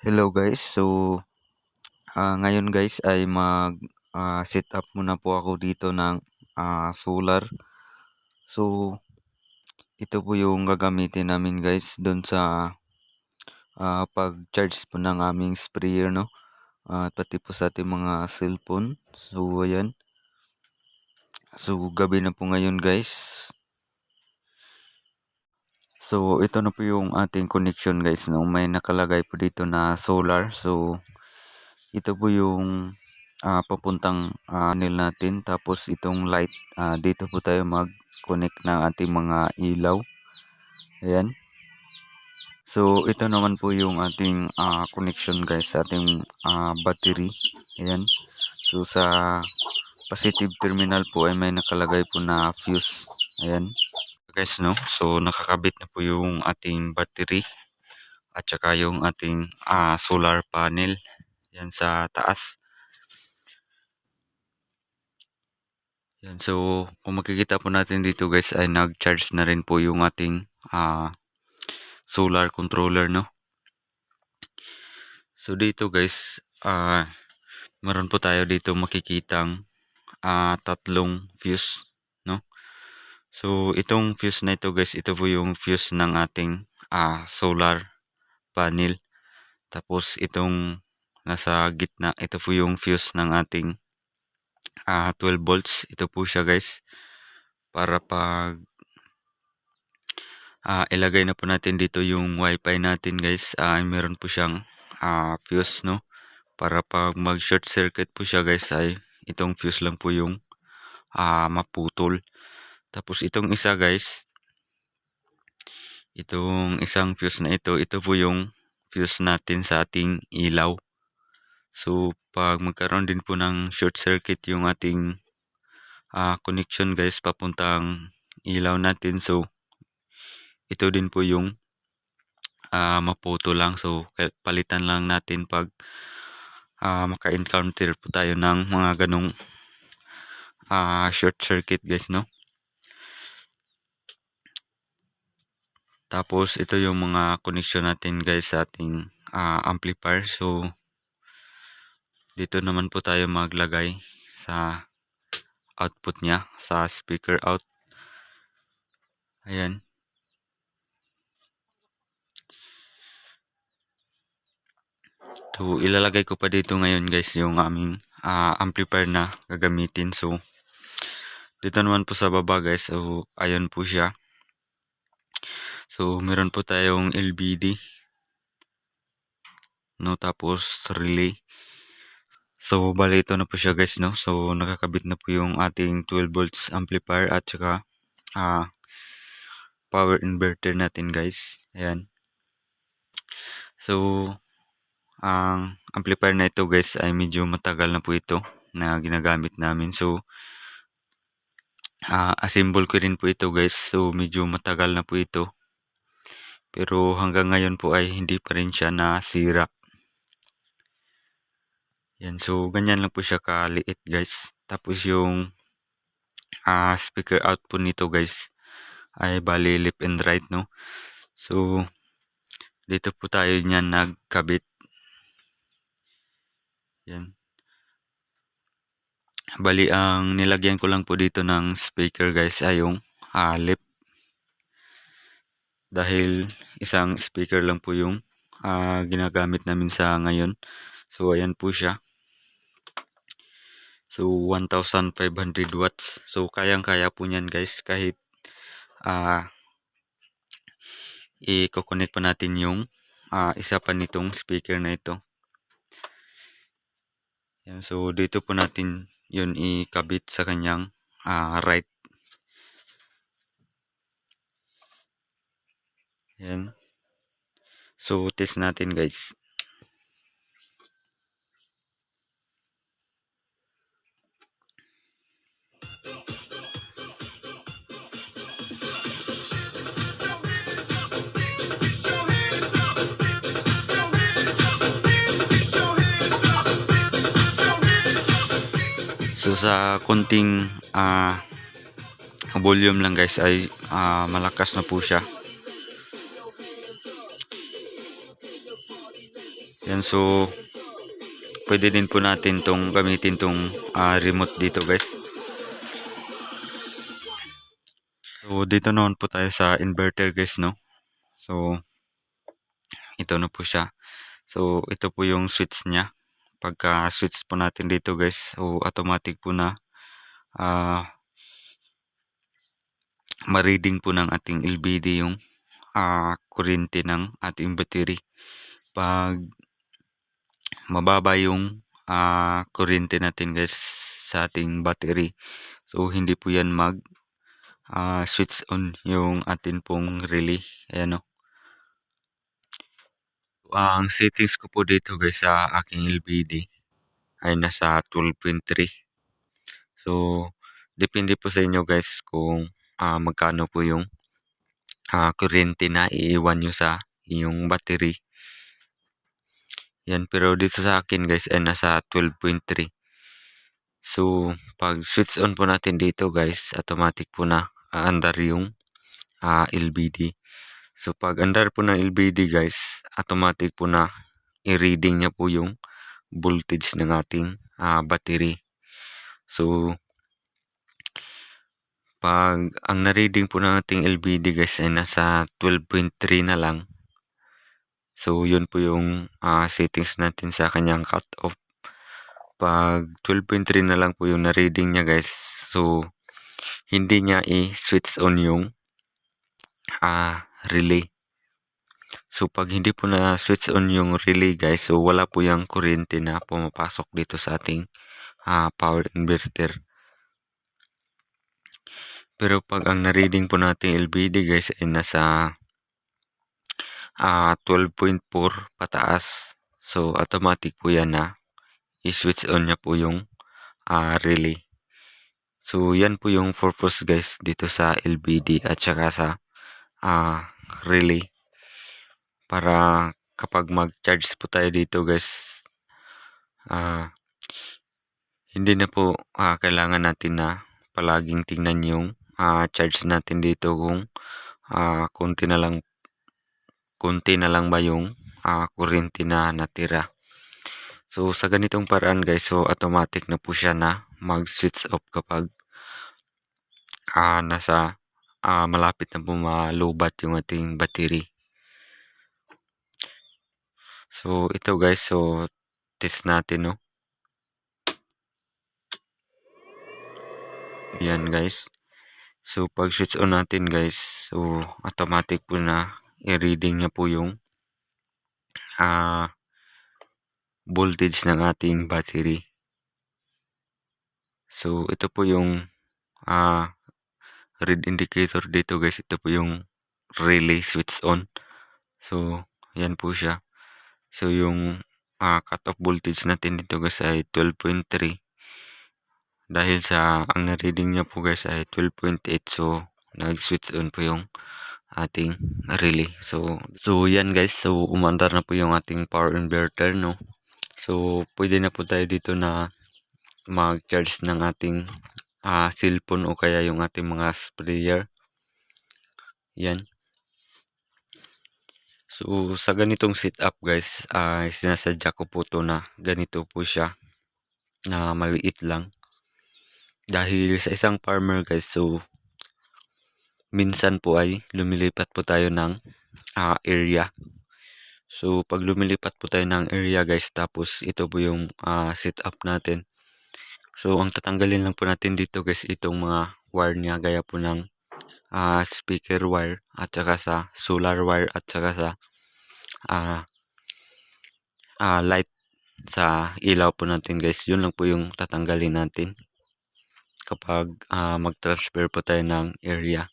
Hello guys, so ah, ngayon guys ay mag ah, set up muna po ako dito ng ah, solar. So ito po yung gagamitin namin guys doon sa ah, pag-charge po ng aming sprayer no. At pati po sa ating mga cellphone. So ayan. So gabi na po ngayon guys. So ito na po yung ating connection guys no. May nakalagay po dito na solar. So ito po yung ah, papuntang panel natin. Tapos itong light ah, dito po tayo mag-connect ng ating mga ilaw. Ayan. So ito naman po yung ating ah, connection guys ating ah, battery. Ayan. So sa positive terminal po ay may nakalagay po na fuse. Ayan. Guys no. So nakakabit na po yung ating battery at saka yung ating ah, solar panel yan sa taas. Yan, so kung makikita po natin dito guys ay nag-charge na rin po yung ating ah, solar controller no. So dito guys, ah meron po tayo dito makikitang ah, tatlong fuse. So itong fuse na ito guys, ito po yung fuse ng ating ah, solar panel. Tapos itong nasa gitna, ito po yung fuse ng ating ah, 12 volts. Ito po siya guys. Para pag ah, ilagay na po natin dito yung wifi natin guys, ay meron po siyang ah, fuse no. Para pag mag short circuit po siya guys ay itong fuse lang po yung ah, maputol. Tapos itong isa guys, itong isang fuse na ito, ito po yung fuse natin sa ating ilaw. So pag magkaroon din po ng short circuit yung ating ah, connection guys papuntang ilaw natin. So ito din po yung ah, maputo lang. So palitan lang natin pag ah, maka-encounter po tayo ng mga ganong ah, short circuit guys no. Tapos ito yung mga connection natin guys sa ating ah, amplifier. So dito naman po tayo maglagay sa output niya sa speaker out. Ayan. So ilalagay ko pa dito ngayon guys yung aming ah, amplifier na gagamitin. So dito naman po sa baba guys. So ayan po siya. So meron po tayong LBD. No tapos relay. So bali ito na po siya guys no. So nakakabit na po yung ating 12 volts amplifier at saka ah, power inverter natin guys. Ayan. So ang amplifier na ito guys ay medyo matagal na po ito na ginagamit namin. So ah, assemble ko rin po ito guys. So medyo matagal na po ito. Pero hanggang ngayon po ay hindi pa rin siya nasira. Yan, so ganyan lang po siya kaliit guys. Tapos yung ah, speaker out po nito guys ay bali left and right no. So dito po tayo niyan nagkabit. Yan. Bali ang nilagyan ko lang po dito ng speaker guys ay yung ah, left. Dahil isang speaker lang po yung ah, ginagamit namin sa ngayon. So ayan po siya. So 1,500 watts. So kayang-kaya po niyan guys kahit ah i-connect pa natin yung ah, isa pa nitong speaker na ito. Yan, so dito po natin yun ikabit sa kanyang ah, right. Yan. So test natin guys. So sa konting ah volume lang guys ay ah, malakas na po siya. Yan so pwede din po natin tong gamitin tong ah, remote dito guys. So dito naman po tayo sa inverter guys no. So ito na po siya. So ito po yung switch niya. Pagka switch po natin dito guys, so automatic po na ah ma-reading po ng ating LBD yung ah kuryente ng ating battery. Pag mababa yung ah kuryente natin guys sa ating battery. So hindi po yan mag ah, switch on yung atin pong relay. Ayan o. Ang settings ko po dito guys sa aking LBD ay nasa 12.3. So depende po sa inyo guys kung ah, magkano po yung ah, kuryente na iiwan nyo sa inyong battery. Yan, pero dito sa akin guys ay nasa 12.3. So, pag switch on po natin dito guys, automatic po na aandar yung ah, LBD. So, pag andar po ng LBD guys, automatic po na i-reading niya po yung voltage ng ating ah, battery. So, pag ang na-reading po ng ating LBD guys ay nasa 12.3 na lang. So, yun po yung ah, settings natin sa kanyang cut-off. Pag 12.3 na lang po yung na-reading niya guys. So, hindi niya i-switch on yung ah, relay. So, pag hindi po na switch on yung relay guys, so wala po yung kuryente na pumapasok dito sa ating ah, power inverter. Pero pag ang na-reading po nating LBD guys ay nasa ah 12.4 pataas. So, automatic po yan na i-switch on niya po yung ah, relay. So, yan po yung purpose guys dito sa LBD at saka sa ah, relay. Para kapag mag-charge po tayo dito guys, ah, hindi na po ah, kailangan natin na palaging tingnan yung ah, charge natin dito kung ah, konti na lang konti na lang ba yung ah, kuryente na natira. So sa ganitong paraan guys, so automatic na po siya na mag-switch off kapag ah, nasa ah, malapit na po yung ating battery. So ito guys, so test natin no. Yan guys. So pag switch on natin guys, so automatic po na i-reading niya po yung ah voltage ng ating battery. So ito po yung ah red indicator dito guys. Ito po yung relay switch on. So yan po siya. So yung ah, cut-off voltage natin dito guys ay 12.3 dahil sa ang na-reading niya po guys ay 12.8 so nag-switch on po yung ating relay. So, so yan guys. So, umandar na po yung ating power inverter, no? So, pwede na po tayo dito na mag-charge ng ating ah, cellphone o kaya yung ating mga sprayer. Yan. So, sa ganitong setup guys, ay sinasadya ko po to na ganito po siya na maliit lang. Dahil sa isang farmer guys, so minsan po ay lumilipat po tayo ng ah, area. So pag lumilipat po tayo ng area guys, tapos ito po yung ah, setup natin. So ang tatanggalin lang po natin dito guys, itong mga wire niya gaya po ng ah, speaker wire at saka sa solar wire at saka sa ah, ah, light sa ilaw po natin guys. Yun lang po yung tatanggalin natin kapag ah, mag-transfer po tayo ng area.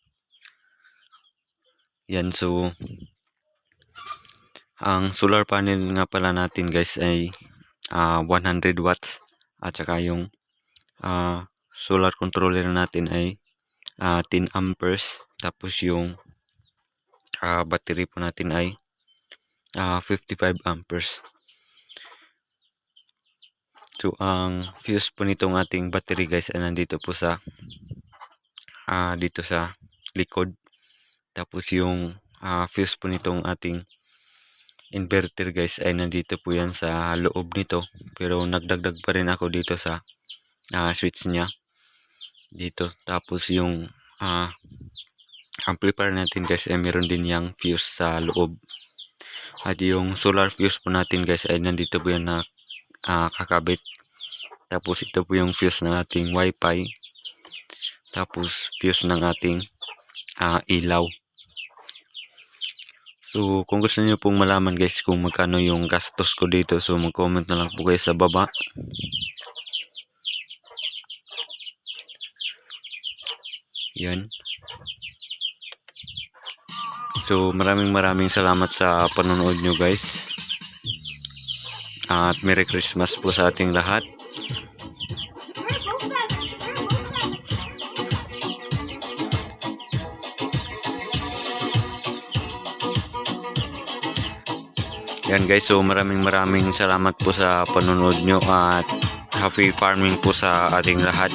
Yan so ang solar panel nga pala natin guys ay ah, 100 watts at saka yung ah, solar controller natin ay ah, 10 amperes tapos yung ah, battery po natin ay ah, 55 amperes. So, ang fuse po nitong ating battery guys ay nandito po sa ah, dito sa likod. Tapos yung ah, fuse po nitong ating inverter guys ay nandito po yan sa loob nito. Pero nagdagdag pa rin ako dito sa ah, switch niya. Dito. Tapos yung ah, amplifier natin guys ay meron din yung fuse sa loob. At yung solar fuse po natin guys ay nandito po yan na ah, kakabit. Tapos ito po yung fuse ng ating wifi. Tapos fuse ng ating ah, ilaw. So kung gusto niyo pong malaman guys kung magkano yung gastos ko dito so mag-comment na lang po kayo sa baba. Yan. So maraming maraming salamat sa panonood nyo guys. At Merry Christmas po sa ating lahat. Yan guys, so maraming maraming salamat po sa panonood nyo at happy farming po sa ating lahat.